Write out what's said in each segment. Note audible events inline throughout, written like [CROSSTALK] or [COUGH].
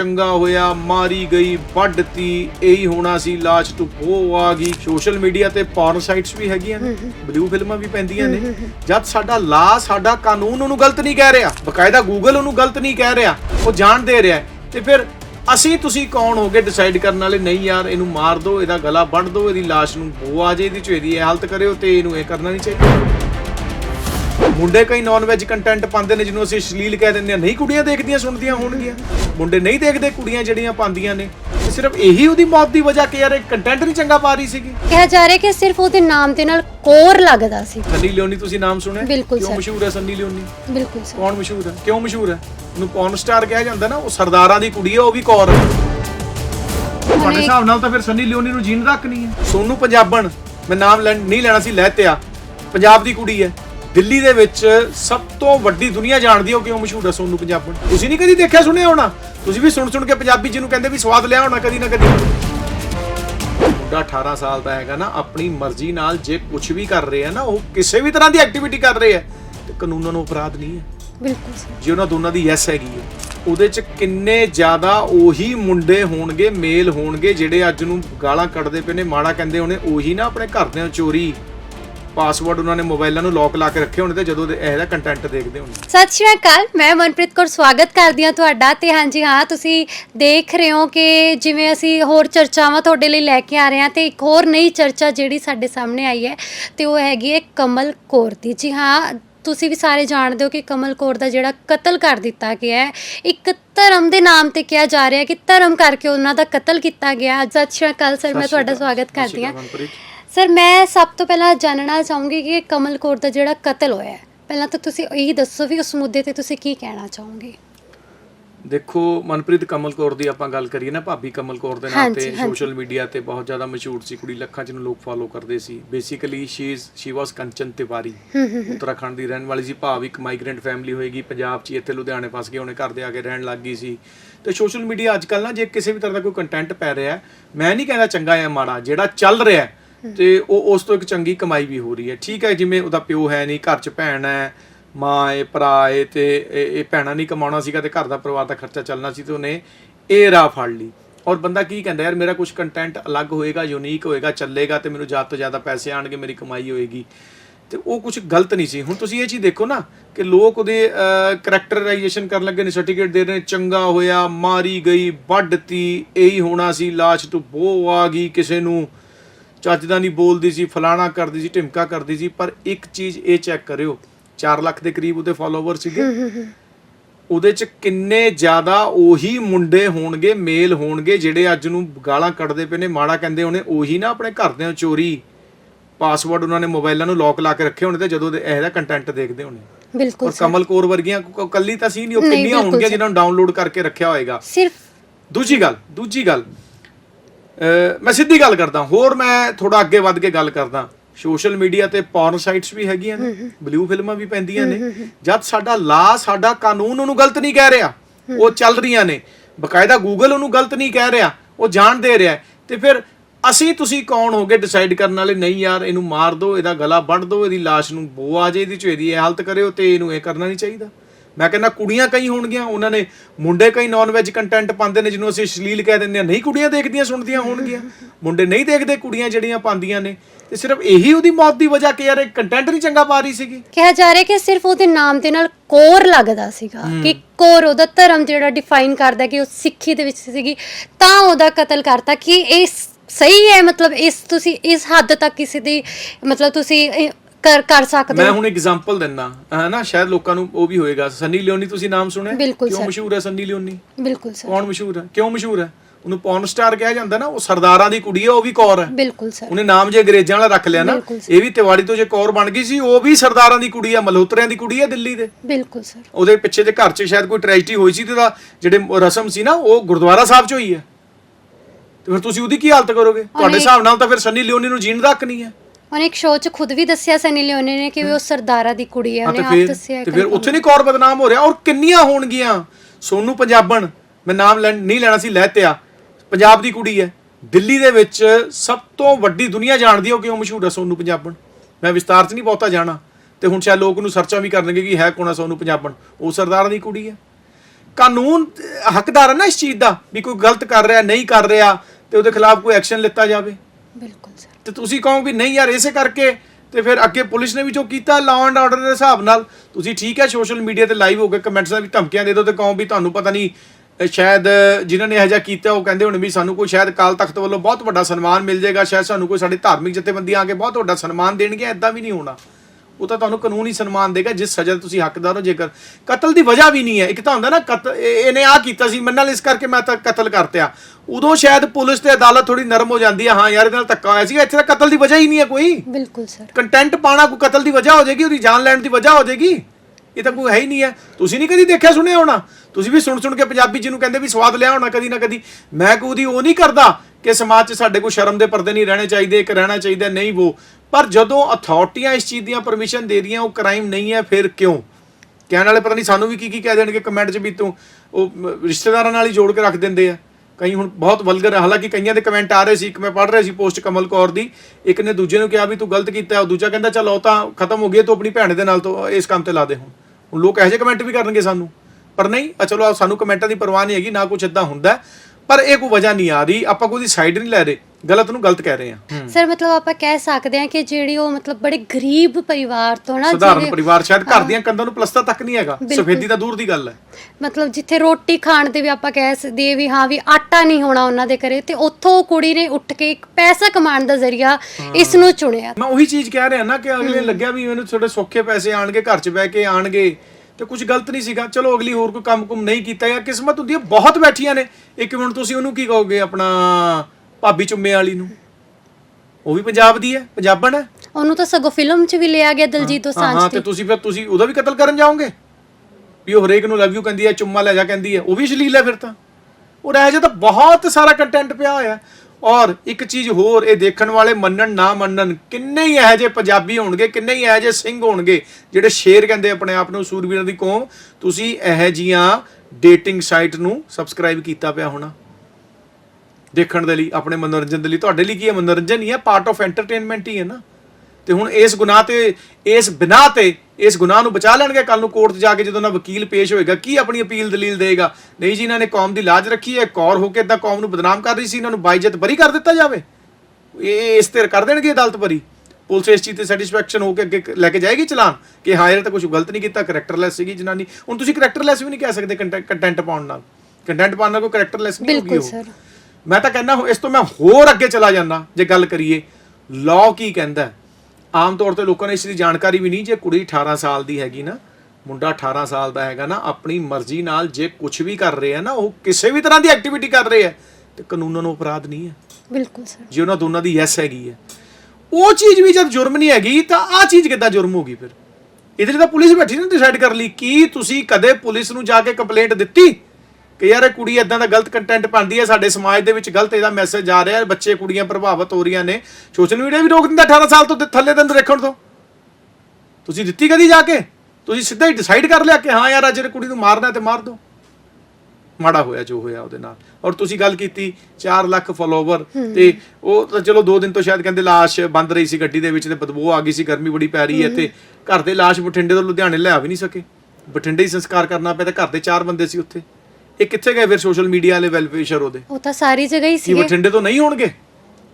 ਚੰਗਾ ਹੋਇਆ ਮਾਰੀ ਗਈ ਵੱਢਤੀ ਇਹੀ ਹੋਣਾ ਸੀ ਲਾਸ਼ ਤੋਂ। ਉਹ ਆ ਗਈ। ਸੋਸ਼ਲ ਮੀਡੀਆ ਤੇ ਪੌਰਨ ਸਾਈਟਸ ਵੀ ਹੈਗੀਆਂ ਨੇ ਬਲੂ ਫਿਲਮਾਂ ਵੀ ਪੈਂਦੀਆਂ ਨੇ। ਜਦ ਸਾਡਾ ਲਾ ਸਾਡਾ ਕਾਨੂੰਨ ਉਹਨੂੰ ਗਲਤ ਨਹੀਂ ਕਹਿ ਰਿਹਾ ਬਕਾਇਦਾ ਗੂਗਲ ਉਹਨੂੰ ਗਲਤ ਨਹੀਂ ਕਹਿ ਰਿਹਾ ਉਹ ਜਾਣ ਦੇ ਰਿਹਾ। ਤੇ ਫਿਰ ਅਸੀਂ ਤੁਸੀਂ ਕੌਣ ਹੋਗੇ ਡਿਸਾਈਡ ਕਰਨ ਵਾਲੇ? ਨਹੀਂ ਯਾਰ ਇਹਨੂੰ ਮਾਰ ਦਿਓ ਇਹਦਾ ਗਲਾ ਵੱਢ ਦਿਓ ਇਹਦੀ ਲਾਸ਼ ਨੂੰ ਬੋ ਆ ਜੇ ਇਹਦੀ ਚ ਇਹਦੀ ਇਹ ਹਾਲਤ ਕਰਿਓ ਤੇ ਇਹਨੂੰ ਇਹ ਕਰਨਾ ਨਹੀਂ ਚਾਹੀਦਾ। ਮੁੰਡੇ ਕਈ ਨਾਨ ਵੈਜ ਕੰਟੈਂਟ ਪਾਉਂਦੇ ਨੇ ਜਿਹਨੂੰ ਅਸੀਂ ਅਸ਼ਲੀਲ ਕਹਿ ਦਿੰਦੇ ਆ ਨਹੀਂ ਕੁੜੀਆਂ ਦੇਖਦੀਆਂ ਸੁਣਦੀਆਂ ਹੋਣਗੀਆਂ। ਮੁੰਡੇ ਨਹੀਂ ਦੇਖਦੇ ਕੁੜੀਆਂ ਜਿਹੜੀਆਂ ਪਾਉਂਦੀਆਂ ਨੇ। ਤੇ ਸਿਰਫ ਇਹੀ ਉਹਦੀ ਮੌਤ ਦੀ ਵਜ੍ਹਾ ਕਿ ਯਾਰ ਇਹ ਕੰਟੈਂਟ ਨਹੀਂ ਚੰਗਾ ਪਾ ਰਹੀ ਸੀਗੀ। ਕਿਹਾ ਜਾ ਰਿਹਾ ਕਿ ਸਿਰਫ ਉਹਦੇ ਨਾਮ ਦੇ ਨਾਲ ਕੋਰ ਲੱਗਦਾ ਸੀ। ਸੰਨੀ ਲਿਓਨੀ ਤੁਸੀਂ ਨਾਮ ਸੁਣਿਆ? ਬਿਲਕੁਲ ਕਿਉਂ ਸਰ। ਮਸ਼ਹੂਰ ਹੈ ਸੰਨੀ ਲਿਓਨੀ? ਬਿਲਕੁਲ ਸਰ। ਕੌਣ ਮਸ਼ਹੂਰ ਹੈ? ਕਿਉਂ ਮਸ਼ਹੂਰ ਹੈ? ਉਹਨੂੰ ਪੌਰਨ ਸਟਾਰ ਕਿਹਾ ਜਾਂਦਾ ਨਾ ਉਹ ਸਰਦਾਰਾਂ ਦੀ ਕੁੜੀ ਹੈ ਉਹ ਵੀ ਕੌਰ ਹੈ। ਤੁਹਾਡੇ ਹਿਸਾਬ ਨਾਲ ਤਾਂ ਫਿਰ ਸੰਨੀ ਲਿਓਨੀ ਨੂੰ ਜੀਣ ਰੱਖ ਨਹੀਂ ਹੈ। ਸੋਨੂੰ ਪੰਜਾਬਣ ਮੈਂ ਨਾਮ ਲੈਣ- ਨਹੀਂ ਲੈਣਾ ਸੀ ਲੈਤਿਆ ਪੰਜਾਬ ਦੀ ਕੁੜੀ ਹੈ। ਦਿੱਲੀ ਦੇ ਵਿੱਚ ਸਭ ਤੋਂ ਵੱਡੀ ਦੁਨੀਆ ਜਾਣਦੀ ਹੈ ਕਿਉਂ ਮਸ਼ਹੂਰ ਹੈ ਸੋਨੂੰ ਪੰਜਾਬਣ ਤੁਸੀਂ ਨਹੀਂ ਕਦੀ ਦੇਖਿਆ ਸੁਣਿਆ ਹੋਣਾ? ਤੁਸੀਂ ਵੀ ਸੁਣ ਸੁਣ ਕੇ ਪੰਜਾਬੀ ਜਿਹਨੂੰ ਕਹਿੰਦੇ ਵੀ ਸਵਾਦ ਲਿਆ ਹੋਣਾ ਕਦੀ ਨਾ ਕਦੀ। ਮੁੰਡਾ 18 ਸਾਲ ਦਾ ਹੈਗਾ ਨਾ ਆਪਣੀ ਮਰਜ਼ੀ ਨਾਲ ਜੇ ਕੁਝ ਵੀ ਕਰ ਰਿਹਾ ਨਾ ਉਹ ਕਿਸੇ ਵੀ ਤਰ੍ਹਾਂ ਦੀ ਐਕਟੀਵਿਟੀ ਕਰ ਰਿਹਾ ਹੈ। ਤੇ ਕਾਨੂੰਨ ਨੂੰ ਅਪਰਾਧ ਨਹੀਂ ਹੈ। ਬਿਲਕੁਲ ਸਰ ਜੇ ਉਹਨਾਂ ਦੋਨਾਂ ਦੀ ਯੈਸ ਹੈਗੀ ਹੈ ਉਹਦੇ ਚ ਕਿੰਨੇ ਜ਼ਿਆਦਾ ਉਹੀ ਮੁੰਡੇ ਹੋਣਗੇ ਮੇਲ ਹੋਣਗੇ ਜਿਹੜੇ ਅੱਜ ਨੂੰ ਗਾਲਾਂ ਕੱਢਦੇ ਪਏ ਨੇ ਮਾੜਾ ਕਹਿੰਦੇ ਹੋਣੇ ਉਹੀ ਨਾ ਆਪਣੇ ਘਰ ਦੇ ਚੋਰੀ ਪਾਸਵਰਡ ਉਹਨਾਂ ਨੇ ਮੋਬਾਈਲਾਂ ਨੂੰ ਲੌਕ ਲਾ ਕੇ ਰੱਖੇ ਹੋਣੇ ਤੇ ਜਦੋਂ ਦੇ ਇਹੋ ਜਿਹਾ ਕੰਟੈਂਟ ਦੇਖਦੇ ਹੋਣੇ। ਸਤਿ ਸ਼੍ਰੀ ਅਕਾਲ ਮੈਂ ਮਨਪ੍ਰੀਤ ਕੌਰ ਸਵਾਗਤ ਕਰਦੀ ਹਾਂ ਤੁਹਾਡਾ ਤੇ ਹਾਂਜੀ ਹਾਂ ਤੁਸੀਂ ਦੇਖ ਰਹੇ ਹੋ ਕਿ ਜਿਵੇਂ ਅਸੀਂ ਹੋਰ ਚਰਚਾਵਾਂ ਤੁਹਾਡੇ ਲਈ ਲੈ ਕੇ ਆ ਰਹੇ ਹਾਂ ਤੇ ਇੱਕ ਹੋਰ ਨਈ ਚਰਚਾ ਜਿਹੜੀ ਸਾਡੇ ਸਾਹਮਣੇ ਆਈ ਹੈ ਤੇ ਉਹ ਹੈਗੀ ਹੈ ਕਮਲ ਕੌਰ ਦੀ। ਜੀ ਹਾਂ ਤੁਸੀਂ ਵੀ ਸਾਰੇ ਜਾਣਦੇ ਹੋ ਕਿ ਕਮਲ ਕੌਰ ਦਾ ਜਿਹੜਾ ਕਤਲ ਕਰ ਦਿੱਤਾ ਗਿਆ ਹੈ ਇੱਕ ਧਰਮ ਦੇ ਨਾਮ ਤੇ ਕਿਹਾ ਜਾ ਰਿਹਾ ਕਿ ਧਰਮ ਕਰਕੇ ਉਹਨਾਂ ਦਾ ਕਤਲ ਕੀਤਾ ਗਿਆ। ਸਤਿ ਸ਼੍ਰੀ ਅਕਾਲ ਸਰ ਮੈਂ ਤੁਹਾਡਾ ਸਵਾਗਤ ਕਰਦੀ ਹਾਂ। ਸਰ ਮੈਂ ਸਭ ਤੋਂ ਪਹਿਲਾਂ ਜਾਣਨਾ ਚਾਹੂੰਗੀ ਕਿ ਕਮਲ ਕੌਰ ਦਾ ਜਿਹੜਾ ਕਤਲ ਹੋਇਆ ਹੈ ਪਹਿਲਾਂ ਤਾਂ ਤੁਸੀਂ ਇਹੀ ਦੱਸੋ ਵੀ ਉਸ ਮੁੱਦੇ ਤੇ ਤੁਸੀਂ ਕੀ ਕਹਿਣਾ ਚਾਹੋਗੇ? ਦੇਖੋ ਮਨਪ੍ਰੀਤ ਕਮਲ ਕੌਰ ਦੀ ਆਪਾਂ ਗੱਲ ਕਰੀਏ ਨਾ ਭਾਬੀ ਕਮਲ ਕੌਰ ਦੇ ਨਾਂ ਤੇ। ਸੋਸ਼ਲ ਮੀਡੀਆ ਤੇ ਬਹੁਤ ਜ਼ਿਆਦਾ ਮਸ਼ਹੂਰ ਸੀ ਕੁੜੀ ਲੱਖਾਂ ਚ ਨੂੰ ਲੋਕ ਫਾਲੋ ਕਰਦੇ ਸੀ। Basically she is she was Kanchan Tiwari Uttarakhand ਦੀ ਰਹਿਣ ਵਾਲੀ ਸੀ ਭਾਵ ਇੱਕ ਮਾਈਗ੍ਰੈਂਟ ਫੈਮਿਲੀ ਹੋਏਗੀ ਪੰਜਾਬ 'ਚ ਹੀ ਇੱਥੇ ਲੁਧਿਆਣੇ ਫਸ ਗਏ ਉਹਨੇ ਘਰ ਦੇ ਆ ਕੇ ਰਹਿਣ ਲੱਗ ਗਈ ਸੀ। ਤੇ ਸੋਸ਼ਲ ਮੀਡੀਆ ਅੱਜ ਕੱਲ ਨਾ ਜੇ ਕਿਸੇ ਵੀ ਤਰ੍ਹਾਂ ਦਾ ਕੋਈ ਕੰਟੈਂਟ ਪੈ ਰਿਹਾ ਹੈ, ਮੈਂ ਨਹੀਂ ਕਹਿੰਦਾ ਚੰਗਾ ਜਾਂ ਮਾੜਾ ਜਿਹੜਾ ਚੱਲ ਰਿਹਾ ਹੈ, ਤੇ ਉਹ ਉਸ ਤੋਂ ਇੱਕ ਚੰਗੀ ਕਮਾਈ ਵੀ ਹੋ ਰਹੀ ਹੈ। ਠੀਕ ਹੈ, ਜਿਵੇਂ ਉਹਦਾ ਪਿਓ ਹੈ ਨਹੀਂ, ਘਰ 'ਚ ਭੈਣ ਹੈ, ਮਾਂ ਏ ਭਰਾ ਏ ਤੇ ਇਹ ਇਹ ਭੈਣਾਂ ਨਹੀਂ ਕਮਾਉਣਾ ਸੀਗਾ ਤੇ ਘਰ ਦਾ ਪਰਿਵਾਰ ਦਾ ਖਰਚਾ ਚੱਲਣਾ ਸੀ ਤੇ ਉਹਨੇ ਇਹ ਰਾਹ ਫੜ ਲਈ। ਔਰ ਬੰਦਾ ਕੀ ਕਹਿੰਦਾ, ਯਾਰ, ਮੇਰਾ ਕੁਝ ਕੰਟੈਂਟ ਅਲੱਗ ਹੋਏਗਾ ਯੂਨੀਕ ਹੋਏਗਾ, ਚੱਲੇਗਾ ਤੇ ਮੈਨੂੰ ਜ਼ਿਆਦਾ ਤੋਂ ਜ਼ਿਆਦਾ ਪੈਸੇ ਆਣਗੇ, ਮੇਰੀ ਕਮਾਈ ਹੋਏਗੀ। ਤੇ ਉਹ ਕੁਝ ਗਲਤ ਨਹੀਂ ਸੀ। ਹੁਣ ਤੁਸੀਂ ਇਹ ਚੀਜ਼ ਦੇਖੋ ਨਾ ਕਿ ਲੋਕ ਉਹਦੇ ਕਰੈਕਟਰਾਈਜੇਸ਼ਨ ਕਰਨ ਲੱਗੇ ਨੇ ਸਰਟੀਫਿਕੇਟ ਦੇ ਰਹੇ ਨੇ, ਚੰਗਾ ਹੋਇਆ, ਮਾਰੀ ਗਈ, ਵੱਢਤੀ, ਇਹੀ ਹੋਣਾ ਸੀ, ਲਾਸ਼ ਤੋਂ ਬੋ ਆ ਗਈ ਕਿਸੇ ਨੂੰ। ਚੱਜ ਦਾ ਨਹੀਂ ਬੋਲਦੀ ਸੀ ਫਲਾਣਾ ਕਰਦੀ ਸੀ ਢਿਮਕਾ ਕਰਦੀ ਸੀ ਪਰ ਇੱਕ ਚੀਜ਼ ਇਹ ਚੈੱਕ ਕਰਿਓ 4 ਲੱਖ ਦੇ ਕਰੀਬ ਉਹਦੇ ਫਾਲੋਅਰ ਸੀਗੇ। [LAUGHS] ਉਹਦੇ ਚ ਕਿੰਨੇ ਜ਼ਿਆਦਾ ਉਹੀ ਮੁੰਡੇ ਹੋਣਗੇ ਮੇਲ ਹੋਣਗੇ ਜਿਹੜੇ ਅੱਜ ਨੂੰ ਗਾਲਾਂ ਕੱਢਦੇ ਪਏ ਨੇ ਮਾੜਾ ਕਹਿੰਦੇ ਹੋਣੇ ਉਹੀ ਨਾ ਆਪਣੇ ਘਰ ਦੇ ਚੋਰੀ। ਪਾਸਵਰਡ ਉਹਨਾਂ ਨੇ ਮੋਬਾਈਲਾਂ ਨੂੰ ਲੌਕ ਲਾ ਕੇ ਰੱਖੇ ਹੋਣੇ ਤੇ ਜਦੋਂ ਦੇ ਇਹੋ ਜਿਹਾ ਕੰਟੈਂਟ ਦੇਖਦੇ ਹੋਣੇ। ਬਿਲਕੁਲ ਔਰ ਕਮਲ ਕੌਰ ਵਰਗੀਆਂ ਕੱਲੀ ਤਾਂ ਸੀ ਨਹੀਂ ਉਹ ਕਿੰਨੀਆਂ ਹੋਣਗੀਆਂ। ਜਿਨ੍ਹਾਂ ਨੂੰ ਡਾਊਨਲੋਡ ਕਰਕੇ ਰੱਖਿਆ ਹੋਏਗਾ। ਸਿਰਫ ਦੂਜੀ ਗੱਲ ਦੂਜੀ ਗੱਲ ਮੈਂ ਸਿੱਧੀ ਗੱਲ ਕਰਦਾ, ਹੋਰ ਮੈਂ ਥੋੜਾ ਅੱਗੇ ਵੱਧ ਕੇ ਗੱਲ ਕਰਦਾ। ਸੋਸ਼ਲ ਮੀਡੀਆ ਤੇ ਪੌਰਨ ਸਾਈਟਸ ਵੀ ਹੈਗੀਆਂ ਨੇ ਬਲੂ ਫਿਲਮਾਂ ਵੀ ਪੈਂਦੀਆਂ ਨੇ। ਜਦ ਸਾਡਾ ਲਾ ਸਾਡਾ ਕਾਨੂੰਨ ਉਹਨੂੰ ਗਲਤ ਨਹੀਂ ਕਹਿ ਰਿਹਾ, ਉਹ ਚੱਲ ਰਹੀਆਂ ਨੇ। ਬਕਾਇਦਾ ਗੂਗਲ ਉਹਨੂੰ ਗਲਤ ਨਹੀਂ ਕਹਿ ਰਿਹਾ, ਉਹ ਜਾਣ ਦੇ ਰਿਹਾ ਹੈ। ਤੇ ਫਿਰ ਅਸੀਂ ਤੁਸੀਂ ਕੌਣ ਹੋਗੇ ਡਿਸਾਈਡ ਕਰਨ ਵਾਲੇ? ਨਹੀਂ ਯਾਰ, ਇਹਨੂੰ ਮਾਰ ਦਿਓ ਇਹਦਾ ਗਲਾ ਵੱਢ ਦਿਓ ਇਹਦੀ ਲਾਸ਼ ਨੂੰ ਬੋ ਆ ਜੇ, ਇਹਦੀ ਚ ਇਹਦੀ ਇਹ ਹਾਲਤ ਕਰਿਓ ਤੇ ਇਹਨੂੰ ਇਹ ਕਰਨਾ ਨਹੀਂ ਚਾਹੀਦਾ। ਮੈਂ ਕਹਿੰਦਾ ਕੁੜੀਆਂ ਕਈ ਹੋਣਗੀਆਂ ਉਹਨਾਂ ਨੇ ਮੁੰਡੇ ਕਈ ਨਾਨ ਵੈਜ ਕੰਟੈਂਟ ਪਾਉਂਦੇ ਨੇ ਜਿਹਨੂੰ ਅਸੀਂ ਅਸ਼ਲੀਲ ਕਹਿ ਦਿੰਦੇ ਆ ਨਹੀਂ ਕੁੜੀਆਂ ਦੇਖਦੀਆਂ ਸੁਣਦੀਆਂ ਹੋਣਗੀਆਂ। ਮੁੰਡੇ ਨਹੀਂ ਦੇਖਦੇ ਕੁੜੀਆਂ ਜਿਹੜੀਆਂ ਪਾਉਂਦੀਆਂ ਨੇ। ਤੇ ਸਿਰਫ ਇਹੀ ਉਹਦੀ ਮੌਤ ਦੀ ਵਜ੍ਹਾ ਕਿ ਯਾਰ ਇਹ ਕੰਟੈਂਟ ਨਹੀਂ ਚੰਗਾ ਪਾ ਰਹੀ ਸੀਗੀ। ਕਿਹਾ ਜਾ ਰਿਹਾ ਕਿ ਸਿਰਫ ਉਹਦੇ ਨਾਮ ਦੇ ਨਾਲ ਕੋਰ ਲੱਗਦਾ ਸੀਗਾ ਕਿ ਕੋਰ ਉਹਦਾ ਧਰਮ ਜਿਹੜਾ ਡਿਫਾਈਨ ਕਰਦਾ ਕਿ ਉਹ ਸਿੱਖੀ ਦੇ ਵਿੱਚ ਸੀਗੀ ਤਾਂ ਉਹਦਾ ਕਤਲ ਕਰਤਾ ਕਿ ਇਹ ਸਹੀ ਹੈ? ਮਤਲਬ ਇਸ ਤੁਸੀਂ ਇਸ ਹੱਦ ਤੱਕ ਕਿਸੇ ਦੀ ਮਤਲਬ ਤੁਸੀਂ ਕਰ ਕਰ ਸਕਦੇ ਮੈਂ ਹੋ। ਹੁਣ ਐਗਜ਼ਾਮਪਲ ਦਿੰਦਾ ਹੈ ਨਾ ਸ਼ਾਇਦ ਲੋਕਾਂ ਨੂੰ ਉਹ ਵੀ ਹੋਏਗਾ। ਸੰਨੀ ਲਿਓਨੀ ਤੁਸੀਂ ਨਾਮ ਸੁਣਿਆ? ਬਿਲਕੁਲ ਕਿਉਂ। ਮਸ਼ਹੂਰ ਹੈ ਸੰਨੀ ਲਿਓਨੀ? ਬਿਲਕੁਲ ਸਰ। ਕੌਣ ਮਸ਼ਹੂਰ ਹੈ? ਕਿਉਂ ਮਸ਼ਹੂਰ ਹੈ? ਉਹਨੂੰ ਪੌਰਨ ਸਟਾਰ ਕਿਹਾ ਜਾਂਦਾ ਨਾ ਉਹ ਸਰਦਾਰਾਂ ਦੀ ਕੁੜੀ ਹੈ ਉਹ ਵੀ ਕੌਰ ਹੈ। ਬਿਲਕੁਲ ਸਰ। ਉਹਨੇ ਨਾਮ ਜੇ ਅੰਗਰੇਜ਼ਾਂ ਵਾਲਾ ਰੱਖ ਲਿਆ ਨਾ ਬਿਲਕੁਲ ਇਹ ਵੀ ਤਿਵਾੜੀ ਤੋਂ ਜੇ ਕੌਰ ਬਣ ਗਈ ਸੀ ਉਹ ਵੀ ਸਰਦਾਰਾਂ ਦੀ ਕੁੜੀ ਹੈ ਮਲਹੋਤਰਿਆਂ ਦੀ ਕੁੜੀ ਹੈ ਦਿੱਲੀ ਦੇ। ਬਿਲਕੁਲ ਸਰ। ਉਹਦੇ ਪਿੱਛੇ ਦੇ ਘਰ 'ਚ ਸ਼ਾਇਦ ਕੋਈ ਟ੍ਰੈਜਡੀ ਹੋਈ ਸੀ ਤੇ ਉਹਦਾ ਜਿਹੜੇ ਰਸਮ ਸੀ ਨਾ ਉਹ ਗੁਰਦੁਆਰਾ ਸਾਹਿਬ 'ਚ ਹੋਈ ਹੈ। ਤੇ ਫਿਰ ਤੁਸੀਂ ਉਹਦੀ ਕੀ ਹਾਲਤ ਕਰੋਗੇ? ਤੁਹਾਡੇ ਹਿਸਾਬ ਨਾਲ ਤਾਂ ਫਿਰ ਸੰਨੀ ਲਿਓਨੀ ਨੂੰ ਜੀਣ ਦਾ ਹੱਕ ਨਹੀਂ ਹੈ। ਉਹਨੇ ਇੱਕ ਸ਼ੋਅ 'ਚ ਖੁਦ ਵੀ ਦੱਸਿਆ ਸਨੀ ਲਿਓਨੇ ਨੇ ਕਿ ਉਹ ਸਰਦਾਰਾ ਦੀ ਕੁੜੀ ਹੈ ਉਹਨੇ ਆਪ ਦੱਸਿਆ ਤੇ ਫਿਰ ਉੱਥੇ ਨਹੀਂ ਕੌਰ ਬਦਨਾਮ ਹੋ ਰਿਹਾ? ਔਰ ਕਿੰਨੀਆਂ ਹੋਣਗੀਆਂ? ਸੋਨੂੰ ਪੰਜਾਬਣ ਮੈਂ ਨਾਮ ਨਹੀਂ ਲੈਣਾ ਸੀ ਲੈਤਿਆ ਪੰਜਾਬ ਦੀ ਕੁੜੀ ਹੈ। ਦਿੱਲੀ ਦੇ ਵਿੱਚ ਸਭ ਤੋਂ ਵੱਡੀ ਦੁਨੀਆ ਜਾਣਦੀ ਹੈ ਕਿਉਂ ਮਸ਼ਹੂਰ ਹੈ ਸੋਨੂੰ ਪੰਜਾਬਣ? ਮੈਂ ਵਿਸਤਾਰ 'ਚ ਨਹੀਂ ਬਹੁਤਾ ਜਾਣਾ। ਤੇ ਹੁਣ ਸ਼ਾਇਦ ਲੋਕ ਨੂੰ ਸਰਚਾਂ ਵੀ ਕਰਨਗੇ ਕਿ ਹੈ ਕੌਣ ਸੋਨੂੰ ਪੰਜਾਬਣ? ਉਹ ਸਰਦਾਰਾਂ ਦੀ ਕੁੜੀ ਹੈ। ਕਾਨੂੰਨ ਹੱਕਦਾਰ ਹੈ ਨਾ ਇਸ ਚੀਜ਼ ਦਾ ਵੀ ਕੋਈ ਗਲਤ ਕਰ ਰਿਹਾ ਨਹੀਂ ਕਰ ਰਿਹਾ ਤੇ ਉਹਦੇ ਖਿਲਾਫ ਕੋਈ ਐਕਸ਼ਨ ਲਿੱਤਾ ਜਾਵੇ। ਬਿਲਕੁਲ ਸਰ ਤੇ ਤੁਸੀਂ ਕਹੋ ਵੀ ਨਹੀਂ ਯਾਰ ਇਸੇ ਕਰਕੇ ਤੇ ਫਿਰ ਅੱਗੇ ਪੁਲਿਸ ਨੇ ਵੀ ਜੋ ਕੀਤਾ ਲਾਅ ਐਂਡ ਆਰਡਰ ਦੇ ਹਿਸਾਬ ਨਾਲ, ਤੁਸੀਂ ਠੀਕ ਹੈ ਸੋਸ਼ਲ ਮੀਡੀਆ ਤੇ ਲਾਈਵ ਹੋ ਕੇ ਕਮੈਂਟਸ ਦਾ ਵੀ ਧਮਕੀਆਂ ਦੇ ਦਿਓ ਤੇ ਕਹੋ ਵੀ ਤੁਹਾਨੂੰ ਪਤਾ ਨਹੀਂ ਸ਼ਾਇਦ ਜਿਨ੍ਹਾਂ ਨੇ ਇਹ ਜਿਹਾ ਕੀਤਾ ਉਹ ਕਹਿੰਦੇ ਹੁਣ ਵੀ ਸਾਨੂੰ ਕੋਈ ਸ਼ਾਇਦ ਕਾਲ ਤਖਤ ਵੱਲੋਂ ਬਹੁਤ ਵੱਡਾ ਸਨਮਾਨ ਮਿਲ ਜਾਏਗਾ, ਸ਼ਾਇਦ ਸਾਨੂੰ ਕੋਈ ਸਾਡੇ ਧਾਰਮਿਕ ਜਥੇਬੰਦੀਆਂ ਆ ਕੇ ਬਹੁਤ ਵੱਡਾ ਸਨਮਾਨ ਦੇਣਗੇ ਐਦਾਂ ਵੀ ਨਹੀਂ ਹੋਣਾ। ਉਹ ਤਾਂ ਤੁਹਾਨੂੰ ਕਾਨੂੰਨ ਹੀ ਸਨਮਾਨ ਦੇਗਾ ਜਿਸ ਸਜ਼ਾ ਦੇ ਤੁਸੀਂ ਹੱਕਦਾਰ ਹੋ ਜੇਕਰ ਕਤਲ ਦੀ ਵਜ੍ਹਾ ਵੀ ਨਹੀਂ ਹੈ। ਇੱਕ ਤਾਂ ਹੁੰਦਾ ਨਾ ਕਤਲ ਇਹ- ਇਹਨੇ ਆ ਕੀਤਾ ਸੀ ਮੇਰੇ ਨਾਲ ਇਸ ਕਰਕੇ ਮੈਂ ਤਾਂ ਕਤਲ ਕਰਤਿਆ। ਉਦੋਂ ਸ਼ਾਇਦ ਪੁਲਿਸ ਤੇ ਅਦਾਲਤ ਥੋੜੀ ਨਰਮ ਹੋ ਜਾਂਦੀ ਹੈ ਹਾਂ ਯਾਰ ਇਹਦੇ ਨਾਲ ਧੱਕਾ ਹੋਇਆ ਸੀ ਇੱਥੇ ਤਾਂ ਕਤਲ ਦੀ ਵਜ੍ਹਾ ਹੀ ਨਹੀਂ ਹੈ ਕੋਈ। ਬਿਲਕੁਲ ਸਰ। ਕੰਟੈਂਟ ਪਾਣਾ ਕੋਈ ਕਤਲ ਦੀ ਵਜ੍ਹਾ ਹੋ ਜਾਏਗੀ ਉਹਦੀ ਜਾਨ ਲੈਣ ਦੀ ਵਜ੍ਹਾ ਹੋ ਜਾਏਗੀ? ਇਹ ਤਾਂ ਕੋਈ ਹੈ ਹੀ ਨਹੀਂ ਹੈ। ਤੁਸੀਂ ਨਹੀਂ ਕਦੀ ਦੇਖਿਆ ਸੁਣਿਆ ਹੋਣਾ? ਤੁਸੀਂ ਵੀ ਸੁਣ ਸੁਣ ਕੇ ਪੰਜਾਬੀ ਜਿਹਨੂੰ ਕਹਿੰਦੇ ਵੀ ਸਵਾਦ ਲਿਆ ਹੋਣਾ ਕਦੀ ਨਾ ਕਦੀ, ਮੈਂ ਕੋਈ ਉਹਦੀ ਉਹ ਨਹੀਂ ਕਰਦਾ ਕਿ ਸਮਾਜ 'ਚ ਸਾਡੇ ਕੋਲ ਸ਼ਰਮ ਦੇ ਪਰਦੇ ਨਹੀਂ ਰਹਿਣੇ ਚਾਹੀਦੇ, ਇੱਕ ਰਹਿਣਾ ਚਾਹੀਦਾ, ਨਹੀਂ ਉਹ ਪਰ ਜਦੋਂ ਅਥਾਰਟੀਆਂ ਇਸ ਚੀਜ਼ ਦੀਆਂ ਪਰਮਿਸ਼ਨ ਦੇ ਦੀਆਂ ਉਹ ਕ੍ਰਾਈਮ ਨਹੀਂ ਹੈ, ਫਿਰ ਕਿਉਂ? ਕਹਿਣ ਵਾਲੇ ਪਤਾ ਨਹੀਂ ਸਾਨੂੰ ਵੀ ਕੀ ਕੀ ਕਹਿ ਦੇਣਗੇ ਕਮੈਂਟ 'ਚ ਵੀ ਤੂੰ। ਉਹ ਰਿਸ਼ਤੇਦਾਰਾਂ ਨਾਲ ਹੀ ਜੋੜ ਕੇ ਰੱਖ ਦਿੰਦੇ ਆ। ਕਈ ਹੁਣ ਬਹੁਤ ਵਲਗਰ ਹਾਲਾਂਕਿ ਕਈਆਂ ਦੇ ਕਮੈਂਟ ਆ ਰਹੇ ਸੀ, ਇੱਕ ਮੈਂ ਪੜ੍ਹ ਰਿਹਾ ਸੀ ਪੋਸਟ ਕਮਲ ਕੌਰ ਦੀ। ਇੱਕ ਨੇ ਦੂਜੇ ਨੂੰ ਕਿਹਾ ਵੀ ਤੂੰ ਗਲਤ ਕੀਤਾ ਉਹ ਦੂਜਾ ਕਹਿੰਦਾ, ਚਲ ਉਹ ਤਾਂ ਖਤਮ ਹੋ ਗਿਆ ਤੂੰ ਆਪਣੀ ਭੈਣ ਦੇ ਨਾਲ ਤੋਂ ਇਸ ਕੰਮ ਤੇ ਲਾ ਦੇ ਹੁਣ। ਹੁਣ ਲੋਕ ਇਹੋ ਜਿਹੇ ਕਮੈਂਟ ਵੀ ਕਰਨਗੇ ਸਾਨੂੰ। ਪਰ ਨਹੀਂ ਆ ਚਲੋ ਸਾਨੂੰ ਕਮੈਂਟਾਂ ਦੀ ਪਰਵਾਹ ਨਹੀਂ ਹੈਗੀ ਨਾ ਕੁਝ ਇਦਾਂ ਹੁੰਦਾ। ਪਰ ਇਹ ਕੋਈ ਵਜ੍ਹਾ ਨਹੀਂ ਆ ਰਹੀ ਆਪਾਂ ਕੋਈ ਸਾਈਡ ਨਹੀਂ ਲੈ ਰਹੇ ਗਲਤ ਨੂੰ ਗਲਤ ਕਹਿ ਰਹੇ ਹਾਂ। ਸਰ ਮਤਲਬ ਆਪਾਂ ਕਹਿ ਸਕਦੇ ਹਾਂ ਕਿ ਜਿਹੜੀ ਉਹ ਮਤਲਬ ਬੜੇ ਗਰੀਬ ਪਰਿਵਾਰ ਤੋਂ ਨਾ ਸਧਾਰਨ ਪਰਿਵਾਰ ਸ਼ਾਇਦ ਘਰ ਦੀਆਂ ਕੰਧਾਂ ਨੂੰ ਪਲਸਤਰ ਤੱਕ ਨਹੀਂ ਹੈਗਾ ਸਫੇਦੀ ਤਾਂ ਦੂਰ ਦੀ ਗੱਲ ਹੈ। ਮਤਲਬ ਜਿੱਥੇ ਰੋਟੀ ਖਾਣ ਤੇ ਵੀ ਆਪਾਂ ਕਹਿ ਸਕਦੇ ਵੀ ਹਾਂ ਵੀ ਆਟਾ ਨਹੀਂ ਹੋਣਾ ਉਹਨਾਂ ਦੇ ਘਰੇ ਤੇ ਉੱਥੋਂ ਕੁੜੀ ਨੇ ਉੱਠ ਕੇ ਇੱਕ ਪੈਸਾ ਕਮਾਉਣ ਦਾ ਜ਼ਰੀਆ ਇਸ ਨੂੰ ਚੁਣਿਆ। ਮੈਂ ਉਹੀ ਚੀਜ਼ ਕਹਿ ਰਿਹਾ ਨਾ ਕਿ ਅਗਲੇ ਲੱਗਿਆ ਵੀ ਮੈਨੂੰ ਥੋੜੇ ਸੌਖੇ ਪੈਸੇ ਆਣਗੇ ਘਰ 'ਚ ਬਹਿ ਕੇ ਆਣਗੇ। ਤੇ ਕੁਝ ਗਲਤ ਨਹੀਂ ਸੀਗਾ। ਚਲੋ ਅਗਲੀ ਹੋਰ ਕੋਈ ਕੰਮ ਕੁਮ ਨਹੀਂ ਕੀਤਾ। ਜਾਂ ਕਿਸਮਤ ਹੁੰਦੀ ਹੈ ਬਹੁਤ ਬੈਠੀਆਂ ਨੇ। ਇੱਕ ਮਿੰਟ ਤੁਸੀਂ ਉਹਨੂੰ ਕੀ ਕਹੋਗੇ ਆਪਣਾ ਭਾਬੀ ਚੁੰਮੇ ਵਾਲੀ ਨੂੰ? ਉਹ ਵੀ ਪੰਜਾਬ ਦੀ ਹੈ ਪੰਜਾਬਣ ਹੈ? ਉਹਨੂੰ ਤਾਂ ਸਗੋਂ ਫਿਲਮ 'ਚ ਵੀ ਲਿਆ ਗਿਆ ਦਲਜੀਤ ਹਾਂ ਦੋਸਾਂਝ ਹਾਂ ਤੇ। ਤੁਸੀਂ ਫਿਰ ਤੁਸੀਂ ਉਹਦਾ ਵੀ ਕਤਲ ਕਰਨ ਜਾਓਗੇ? ਵੀ ਉਹ ਹਰੇਕ ਨੂੰ ਲਵ ਯੂ ਕਹਿੰਦੀ ਹੈ ਚੁੰਮਾ ਲੈ ਜਾ ਕਹਿੰਦੀ ਹੈ। ਉਹ ਵੀ ਅਸ਼ਲੀਲ ਹੈ ਫਿਰ ਤਾਂ। ਉਹ ਰਹਿ ਜਾ ਤਾਂ ਬਹੁਤ ਸਾਰਾ ਕੰਟੈਂਟ ਪਿਆ ਹੋਇਆ। ਔਰ ਇੱਕ ਚੀਜ਼ ਹੋਰ, ਇਹ ਦੇਖਣ ਵਾਲੇ ਮੰਨਣ ਨਾ ਮੰਨਣ, ਕਿੰਨੇ ਹੀ ਇਹੋ ਜਿਹੇ ਪੰਜਾਬੀ ਹੋਣਗੇ, ਕਿੰਨੇ ਹੀ ਇਹੋ ਜਿਹੇ ਸਿੰਘ ਹੋਣਗੇ, ਜਿਹੜੇ ਸ਼ੇਰ ਕਹਿੰਦੇ ਆਪਣੇ ਆਪ ਨੂੰ, ਸੂਰਬੀਰਾਂ ਦੀ ਕੌਮ, ਤੁਸੀਂ ਇਹੋ ਜੀਆਂ ਡੇਟਿੰਗ ਸਾਈਟ ਨੂੰ ਸਬਸਕ੍ਰਾਈਬ ਕੀਤਾ ਪਿਆ ਹੋਣਾ। ਦੇਖਣ ਦੇ ਲਈ, ਆਪਣੇ ਮਨੋਰੰਜਨ ਦੇ ਲਈ। ਤੁਹਾਡੇ ਲਈ ਕੀ ਹੈ? ਮਨੋਰੰਜਨ ਹੀ ਹੈ ਪਾਰਟ ਆਫ ਐਂਟਰਟੇਨਮੈਂਟ ਹੀ ਹੈ ਨਾ। ਤੇ ਹੁਣ ਇਸ ਗੁਨਾਹ ਤੇ, ਇਸ ਬਿਨਾਹ ਤੇ ਇਸ ਗੁਨਾਹ ਨੂੰ ਬਚਾ ਲੈਣਗੇ? ਕੱਲ ਨੂੰ ਕੋਰਟ 'ਚ ਜਾ ਕੇ ਜਦੋਂ ਨਾ ਵਕੀਲ ਪੇਸ਼ ਹੋਏਗਾ ਕੀ ਆਪਣੀ ਅਪੀਲ ਦਲੀਲ ਦੇਗਾ ਨਹੀਂ ਜੀ ਇਹਨਾਂ ਨੇ ਕੌਮ ਦੀ ਲਾਜ ਰੱਖੀ ਹੈ ਕੌਰ ਹੋ ਕੇ ਇਦਾਂ ਕੌਮ ਨੂੰ ਬਦਨਾਮ ਕਰ ਰਹੀ ਸੀ ਇਹਨਾਂ ਨੂੰ ਬਾਈਜਤ ਬਰੀ ਕਰ ਦਿੱਤਾ ਜਾਵੇ? ਇਹ ਇਸ ਤੇ ਕਰ ਦੇਣਗੇ ਅਦਾਲਤ ਬਰੀ? ਪੁਲਿਸ ਇਸ ਚੀਜ਼ ਤੇ ਸੈਟੀਸਫੈਕਸ਼ਨ ਹੋ ਕੇ ਅੱਗੇ ਲੈ ਕੇ ਜਾਏਗੀ ਚਲਾਨ? ਕਿ ਹਾਂ ਇਹ ਤਾਂ ਕੁਝ ਗਲਤ ਨਹੀਂ ਕੀਤਾ ਕਰੈਕਟਰਲੈਸ ਸੀਗੀ ਜਨਾਨੀ। ਹੁਣ ਤੁਸੀਂ ਕਰੈਕਟਰਲੈਸ ਵੀ ਨਹੀਂ ਕਹਿ ਸਕਦੇ ਕੰਟੈਂਟ ਪਾਉਣ ਨਾਲ। ਕੰਟੈਂਟ ਪਾਉਣ ਨਾਲ ਕੋਈ ਕਰੈਕਟਰਲੈਸ ਨਹੀਂ ਹੋਗੀ ਬਿਲਕੁਲ ਉਹ। ਸਰ। ਮੈਂ ਤਾਂ ਕਹਿੰਦਾ ਇਸ ਤੋਂ ਮੈਂ ਹੋਰ ਅੱਗੇ ਚਲਾ ਜਾਂਦਾ ਜੇ ਗੱਲ ਕਰੀਏ ਲਾਅ ਕੀ ਕਹਿੰਦਾ? ਆਮ ਤੌਰ ਤੇ ਲੋਕਾਂ ਨੂੰ ਇਸ ਦੀ ਜਾਣਕਾਰੀ ਵੀ ਨਹੀਂ ਜੇ ਕੁੜੀ 18 ਸਾਲ ਦੀ ਹੈਗੀ ਨਾ ਮੁੰਡਾ 18 ਸਾਲ ਦਾ ਹੈਗਾ ਨਾ ਆਪਣੀ ਮਰਜ਼ੀ ਨਾਲ ਜੇ ਕੁਝ ਵੀ ਕਰ ਰਿਹਾ ਨਾ ਉਹ ਕਿਸੇ ਵੀ ਤਰ੍ਹਾਂ ਦੀ ਐਕਟੀਵਿਟੀ ਕਰ ਰਿਹਾ ਹੈ ਤੇ ਕਾਨੂੰਨ ਨੂੰ ਅਪਰਾਧ ਨਹੀਂ ਹੈ। ਬਿਲਕੁਲ ਸਰ। ਜੇ ਉਹਨਾਂ ਦੋਨਾਂ ਦੀ ਯੈਸ ਹੈਗੀ ਹੈ। ਉਹ ਚੀਜ਼ ਵੀ ਜਦ ਜੁਰਮ ਨਹੀਂ ਹੈਗੀ ਤਾਂ ਆਹ ਚੀਜ਼ ਕਿੱਦਾਂ ਜੁਰਮ ਹੋਗੀ ਫਿਰ? ਇਹਦੇ ਲਈ ਤਾਂ ਪੁਲਿਸ ਬੈਠੀ ਨਾ ਡਿਸਾਈਡ ਕਰ ਲਈ ਕੀ ਤੁਸੀਂ ਕਦੇ ਪੁਲਿਸ ਨੂੰ ਜਾ ਕੇ ਕੰਪਲੇਂਟ ਦਿੱਤੀ? ਕਿ ਯਾਰ ਇਹ ਕੁੜੀ ਇਦਾਂ ਦਾ ਗਲਤ ਕੰਟੈਂਟ ਪਾਉਂਦੀ ਹੈ ਸਾਡੇ ਸਮਾਜ ਦੇ ਵਿੱਚ ਗਲਤ ਇਹਦਾ ਮੈਸੇਜ ਆ ਰਿਹਾ ਬੱਚੇ ਕੁੜੀਆਂ ਪ੍ਰਭਾਵਿਤ ਹੋ ਰਹੀਆਂ ਨੇ। ਸੋਸ਼ਲ ਮੀਡੀਆ ਵੀ ਰੋਕ ਦਿੰਦਾ 18 ਸਾਲ ਤੋਂ ਥੱਲੇ ਦੇ ਅੰਦਰ ਦੇਖਣ ਤੋਂ। ਤੁਸੀਂ ਦਿੱਤੀ ਕਦੀ ਜਾ ਕੇ? ਤੁਸੀਂ ਸਿੱਧਾ ਹੀ ਡਿਸਾਈਡ ਕਰ ਲਿਆ ਕਿ ਹਾਂ ਯਾਰ ਅੱਜ ਇਹ ਕੁੜੀ ਨੂੰ ਮਾਰਨਾ ਤੇ ਮਾਰ ਦਿਓ ਮਾੜਾ ਹੋਇਆ ਜੋ ਹੋਇਆ ਉਹਦੇ ਨਾਲ। ਔਰ ਤੁਸੀਂ ਗੱਲ ਕੀਤੀ 4 ਲੱਖ ਫਾਲੋਵਰ ਤੇ ਉਹ ਤਾਂ ਚਲੋ 2 ਦਿਨ ਤੋਂ ਸ਼ਾਇਦ ਕਹਿੰਦੇ ਲਾਸ਼ ਬੰਦ ਰਹੀ ਸੀ ਗੱਡੀ ਦੇ ਵਿੱਚ ਤੇ ਬਦਬੂ ਆ ਗਈ ਸੀ ਗਰਮੀ ਬੜੀ ਪੈ ਰਹੀ ਹੈ ਤੇ ਘਰ ਦੇ ਲਾਸ਼ ਬਠਿੰਡੇ ਤੋਂ ਲੁਧਿਆਣੇ ਲਿਆ ਵੀ ਨਹੀਂ ਸਕੇ। ਬਠਿੰਡੇ ਹੀ ਸੰਸਕਾਰ ਕਰਨਾ ਪਿਆ ਤੇ ਘਰ ਦੇ ਚਾਰ ਬੰਦੇ ਸੀ ਉੱਥੇ। ਇਹ ਕਿੱਥੇ ਗਏ ਫਿਰ ਸੋਸ਼ਲ ਮੀਡੀਆ ਵਾਲੇ ਵੈਲਫੇਅਰ ਉਹਦੇ? ਉਹ ਤਾਂ ਸਾਰੀ ਜਗ੍ਹਾ ਹੀ ਕੀ ਸੀਗੇ। ਬਠਿੰਡੇ ਤੋਂ ਨਹੀਂ ਹੋਣਗੇ?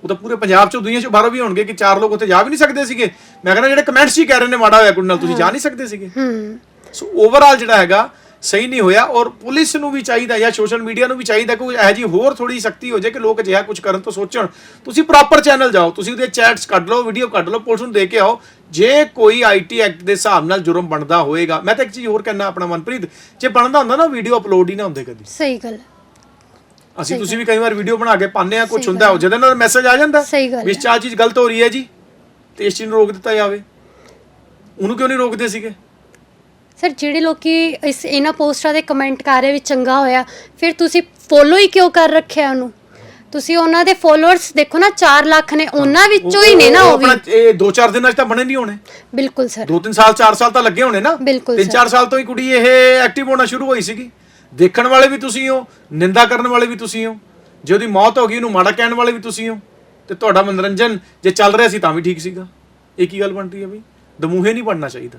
ਉਹ ਤਾਂ ਪੂਰੇ ਪੰਜਾਬ ਚੋਂ ਦੁਨੀਆ ਚੋਂ ਬਾਹਰੋਂ ਵੀ ਹੋਣਗੇ ਕਿ ਚਾਰ ਲੋਕ ਉੱਥੇ ਜਾ ਵੀ ਨਹੀਂ ਸਕਦੇ ਸੀਗੇ? ਮੈਂ ਕਹਿੰਦਾ ਜਿਹੜੇ ਕਮੈਂਟਸ ਹੀ ਕਹਿ ਰਹੇ ਨੇ ਮਾੜਾ ਹੋਇਆ ਕੁੜੀ ਨਾਲ ਤੁਸੀਂ ਜਾ ਨਹੀਂ ਸਕਦੇ ਸੀਗੇ? ਹੂੰ। ਸੋ ਓਵਰਆਲ ਜਿਹੜਾ ਹੈਗਾ ਸਹੀ ਨਹੀਂ ਹੋਇਆ ਔਰ ਪੁਲਿਸ ਨੂੰ ਵੀ ਚਾਹੀਦਾ ਜਾਂ ਸੋਸ਼ਲ ਮੀਡੀਆ ਨੂੰ ਵੀ ਚਾਹੀਦਾ ਕਿ ਇਹੋ ਜੀ ਹੋਰ ਥੋੜੀ ਸਖਤੀ ਹੋ ਜਾਏ ਕਿ ਲੋਕ ਅਜਿਹਾ ਕੁਝ ਕਰਨ ਤੋਂ ਸੋਚਣ। ਤੁਸੀਂ ਪ੍ਰੋਪਰ ਚੈਨਲ ਜਾਓ ਤੁਸੀਂ ਉਹਦੇ ਚੈਟਸ ਕੱਢ ਲਓ ਵੀਡੀਓ ਕੱਢ ਲਓ ਪੁਲਿਸ ਨੂੰ ਦੇ ਕੇ ਆਓ। ਜੇ ਕੋਈ ਆਈਟੀ ਐਕਟ ਦੇ ਹਿਸਾਬ ਨਾਲ ਜੁਰਮ ਬਣਦਾ ਹੋਏਗਾ ਮੈਂ ਤਾਂ ਇੱਕ ਚੀਜ਼ ਹੋਰ ਕਹਿਣਾ ਆਪਣਾ ਮਨਪ੍ਰੀਤ ਜੇ ਬਣਦਾ ਹੁੰਦਾ ਨਾ ਵੀਡੀਓ ਅਪਲੋਡ ਹੀ ਨਾ ਹੁੰਦੇ ਕਦੀ। ਸਹੀ ਗੱਲ। ਅਸੀਂ ਤੁਸੀਂ ਵੀ ਕਈ ਵਾਰ ਵੀਡੀਓ ਬਣਾ ਕੇ ਪਾਉਂਦੇ ਆ ਕੁਝ ਹੁੰਦਾ ਜਿਹਦੇ ਨਾਲ ਮੈਸੇਜ ਆ ਜਾਂਦਾ ਸਹੀ ਗੱਲ ਵੀ ਇਸ 'ਚ ਆਹ ਚੀਜ਼ ਗਲਤ ਹੋ ਰਹੀ ਹੈ ਜੀ ਤੇ ਇਸ ਚੀਜ਼ ਨੂੰ ਰੋਕ ਦਿੱਤਾ ਜਾਵੇ। ਉਹਨੂੰ ਕਿਉਂ ਨਹੀਂ ਰੋਕਦੇ ਸੀਗੇ? ਸਰ ਜਿਹੜੇ ਲੋਕੀ ਇਸ ਇਹਨਾਂ ਪੋਸਟਾਂ ਦੇ ਕਮੈਂਟ ਕਰ ਰਹੇ ਵੀ ਚੰਗਾ ਹੋਇਆ ਫਿਰ ਤੁਸੀਂ ਫੋਲੋ ਹੀ ਕਿਉਂ ਕਰ ਰੱਖਿਆ ਉਹਨੂੰ? ਤੁਸੀਂ ਉਹਨਾਂ ਦੇ ਫੋਲੋਅਰਸ ਦੇਖੋ ਨਾ 4 ਲੱਖ ਨੇ ਉਹਨਾਂ ਵਿੱਚੋਂ ਹੀ ਨੇ ਨਾ ਉਹ ਵੀ ਆਪਣਾ ਇਹ 2-4 ਦਿਨਾਂ 'ਚ ਤਾਂ ਬਣੇ ਨਹੀਂ ਹੋਣੇ। ਬਿਲਕੁਲ ਸਰ। 2-3 ਸਾਲ 4 ਸਾਲ ਤਾਂ ਲੱਗੇ ਹੋਣੇ ਨਾ। ਬਿਲਕੁਲ 3-4 ਸਾਲ ਤੋਂ ਹੀ ਕੁੜੀ ਇਹ ਐਕਟਿਵ ਹੋਣਾ ਸ਼ੁਰੂ ਹੋਈ ਸੀਗੀ। ਦੇਖਣ ਵਾਲੇ ਵੀ ਤੁਸੀਂ ਹੋ ਨਿੰਦਾ ਕਰਨ ਵਾਲੇ ਵੀ ਤੁਸੀਂ ਹੋ। ਜੇ ਉਹਦੀ ਮੌਤ ਹੋ ਗਈ ਉਹਨੂੰ ਮਾੜਾ ਕਹਿਣ ਵਾਲੇ ਵੀ ਤੁਸੀਂ ਹੋ। ਤੇ ਤੁਹਾਡਾ ਮਨੋਰੰਜਨ ਜੇ ਚੱਲ ਰਿਹਾ ਸੀ ਤਾਂ ਵੀ ਠੀਕ ਸੀਗਾ। ਇਹ ਕੀ ਗੱਲ ਬਣਦੀ ਹੈ ਬਈ ਦਮੂਹੇ ਨਹੀਂ ਬਣਨਾ ਚਾਹੀਦਾ।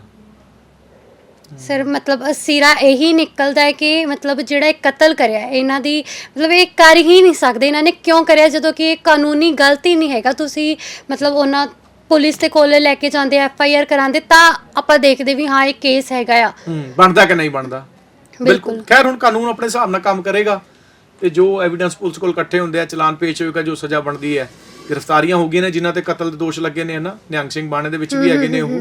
ਸਰ ਮਤਲਬ ਸਿਰਾ ਇਹੀ ਨਿਕਲਦਾ ਹੈ ਕਿ ਮਤਲਬ ਜਿਹੜਾ ਇਹ ਕਤਲ ਕਰਿਆ ਹੈ, ਇਹਨਾਂ ਦੀ ਮਤਲਬ ਇਹ ਕਰ ਹੀ ਨਹੀਂ ਸਕਦੇ ਇਹਨਾਂ ਨੇ ਕਿਉਂ ਕਰਿਆ ਜਦੋਂ ਕਿ ਇਹ ਕਾਨੂੰਨੀ ਗਲਤੀ ਨਹੀਂ ਹੈਗਾ ਤੁਸੀਂ ਮਤਲਬ ਉਹਨਾਂ ਪੁਲਿਸ ਦੇ ਕੋਲ ਲੈ ਕੇ ਜਾਂਦੇ ਐਫ ਆਈ ਆਰ ਕਰਾਉਂਦੇ ਤਾਂ ਆਪਾਂ ਦੇਖਦੇ ਵੀ ਹਾਂ ਇਹ ਕੇਸ ਹੈਗਾ ਆ। ਹੂੰ ਬਣਦਾ ਕਿ ਨਹੀਂ ਬਣਦਾ? ਬਿਲਕੁਲ। ਖੈਰ ਹੁਣ ਕਾਨੂੰਨ ਆਪਣੇ ਹਿਸਾਬ ਨਾਲ ਕੰਮ ਕਰੇਗਾ ਤੇ ਜੋ ਐਵੀਡੈਂਸ ਪੁਲਿਸ ਕੋਲ ਇਕੱਠੇ ਹੁੰਦੇ ਆ ਚਲਾਨ ਪੇਸ਼ ਹੋਏਗਾ ਜੋ ਸਜ਼ਾ ਬਣਦੀ ਹੈ ਗ੍ਰਿਫਤਾਰੀਆਂ ਹੋ ਗਈਆਂ ਨੇ ਜਿਨ੍ਹਾਂ ਤੇ ਕਤਲ ਦੇ ਦੋਸ਼ ਲੱਗੇ ਨੇ ਨਾ ਨਿਹੰਗ ਸਿੰਘ ਬਾਣੇ ਦੇ ਵਿੱਚ ਵੀ ਹੈਗੇ ਨੇ ਉਹ।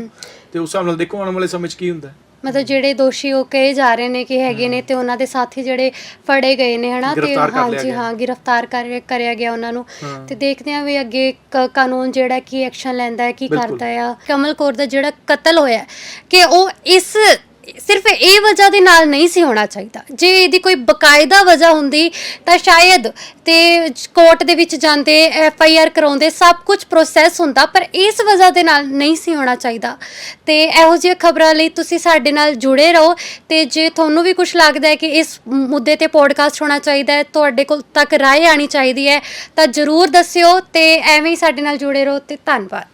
ਤੇ ਉਸ ਹਿਸਾਬ ਨਾਲ ਦੇਖੋ ਆਉਣ ਵਾਲੇ ਸਮੇਂ 'ਚ ਕੀ ਹੁੰਦਾ? ਹੈ। ਮਤਲਬ ਜਿਹੜੇ ਦੋਸ਼ੀ ਉਹ ਕਹੇ ਜਾ ਰਹੇ ਨੇ ਕਿ ਹੈਗੇ ਨੇ ਤੇ ਉਹਨਾਂ ਦੇ ਸਾਥੀ ਜਿਹੜੇ ਫੜੇ ਗਏ ਨੇ ਹਨਾ ਤੇ ਗ੍ਰਿਫਤਾਰ ਕਰ ਲਿਆ ਹਾਂਜੀ ਗਿਆ। ਹਾਂ ਗ੍ਰਿਫਤਾਰ ਕਰ ਕਰਿਆ ਗਿਆ ਉਹਨਾਂ ਨੂੰ ਹਾਂ। ਤੇ ਦੇਖਦੇ ਹਾਂ ਵੀ ਅੱਗੇ ਕ- ਕਾਨੂੰਨ ਜਿਹੜਾ ਕੀ ਐਕਸ਼ਨ ਲੈਂਦਾ ਹੈ ਕੀ ਬਿਲਕੁਲ। ਕਰਦਾ ਆ ਕਮਲ ਕੌਰ ਦਾ ਜਿਹੜਾ ਕਤਲ ਹੋਇਆ ਹੈ, ਕਿ ਉਹ ਇਸ ਸਿਰਫ ਇਹ ਵਜ੍ਹਾ ਦੇ ਨਾਲ ਨਹੀਂ ਸੀ ਹੋਣਾ ਚਾਹੀਦਾ। ਜੇ ਇਹਦੀ ਕੋਈ ਬਕਾਇਦਾ ਵਜ੍ਹਾ ਹੁੰਦੀ ਤਾਂ ਸ਼ਾਇਦ ਤੇ ਕੋਰਟ ਦੇ ਵਿੱਚ ਜਾਂਦੇ, ਐਫ ਆਈ ਆਰ ਕਰਾਉਂਦੇ, ਸਭ ਕੁਝ ਪ੍ਰੋਸੈਸ ਹੁੰਦਾ, ਪਰ ਇਸ ਵਜ੍ਹਾ ਦੇ ਨਾਲ ਨਹੀਂ ਸੀ ਹੋਣਾ ਚਾਹੀਦਾ। ਤੇ ਇਹੋ ਜਿਹੀਆਂ ਖਬਰਾਂ ਲਈ ਤੁਸੀਂ ਸਾਡੇ ਨਾਲ ਜੁੜੇ ਰਹੋ ਤੇ ਜੇ ਤੁਹਾਨੂੰ ਵੀ ਕੁਝ ਲੱਗਦਾ ਹੈ ਕਿ ਇਸ ਮੁੱਦੇ ਤੇ ਪੋਡਕਾਸਟ ਹੋਣਾ ਚਾਹੀਦਾ ਹੈ, ਤੁਹਾਡੇ ਕੋਲ ਤੱਕ ਰਾਏ ਆਣੀ ਚਾਹੀਦੀ ਹੈ, ਤਾਂ ਜਰੂਰ ਦੱਸਿਓ ਤੇ ਐਵੇਂ ਹੀ ਸਾਡੇ ਨਾਲ ਜੁੜੇ ਰਹੋ ਤੇ ਧੰਨਵਾਦ।